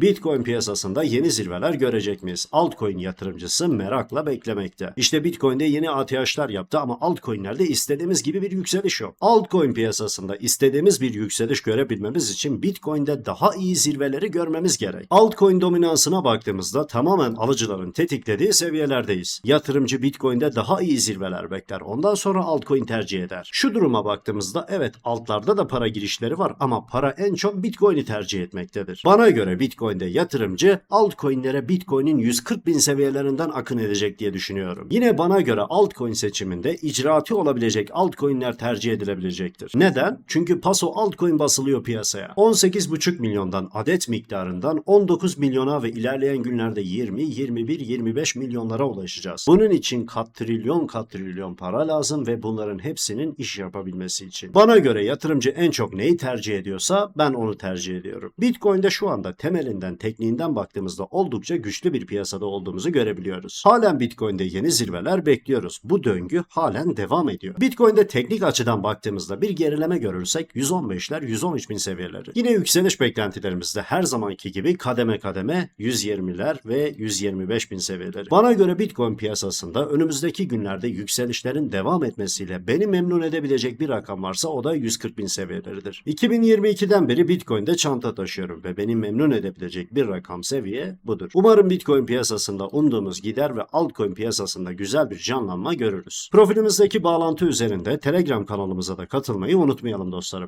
Bitcoin piyasasında yeni zirveler görecek miyiz? Altcoin yatırımcısı merakla beklemekte. İşte Bitcoin'de yeni ATH'lar yaptı ama altcoin'lerde istediğimiz gibi bir yükseliş yok. Altcoin piyasasında istediğimiz bir yükseliş görebilmemiz için Bitcoin'de daha iyi zirveleri görmemiz gerek. Altcoin dominansına baktığımızda tamamen alıcıların tetiklediği seviyelerdeyiz. Yatırımcı Bitcoin'de daha iyi zirveler bekler. Ondan sonra altcoin tercih eder. Şu duruma baktığımızda evet altlarda da para girişleri var ama para en çok Bitcoin'i tercih etmektedir. Bana göre Bitcoin'de yatırımcı altcoin'lere Bitcoin'in 140 bin seviyelerinden akın edecek diye düşünüyorum. Yine bana göre altcoin seçiminde icraati olabilecek altcoin'ler tercih edilebilecektir. Neden? Çünkü paso altcoin basılıyor piyasaya. 18,5 milyondan adet miktarından 19 milyona ve ilerleyen günlerde 20, 21, 25 milyonlara ulaşacağız. Bunun için kat trilyon kat trilyon para lazım ve bunların hepsinin iş yapabilmesi için. Bana göre yatırımcı en çok neyi tercih ediyorsa ben onu tercih ediyorum. Bitcoin'de şu anda temelinden, tekniğinden baktığımızda oldukça güçlü bir piyasada olduğumuzu görebiliyoruz. Halen Bitcoin'de yeni zirveler bekliyoruz. Bu döngü halen devam ediyor. Bitcoin'de teknik açıdan baktığımızda bir gerileme görürsek 115'ler 113 bin seviyeleri. Yine yükseliş beklentilerimizde her zamanki gibi kademe kademe 120'ler ve 125 bin seviyeleri. Bana göre Bitcoin piyasasında önümüzdeki günlerde yükselişlerin devam etmesiyle beni memnun edebilecek bir rakam varsa o da 140 bin seviyeleridir. 2022'den beri Bitcoin'de çanta taşıyorum ve beni memnun edebilecek bir rakam seviye budur. Umarım Bitcoin piyasasında umduğumuz gider ve altcoin piyasasında güzel bir canlanma görürüz. Profilimizdeki bağlantı üzerinde Telegram kanalımıza da katılmayı unutmayalım dostlarım.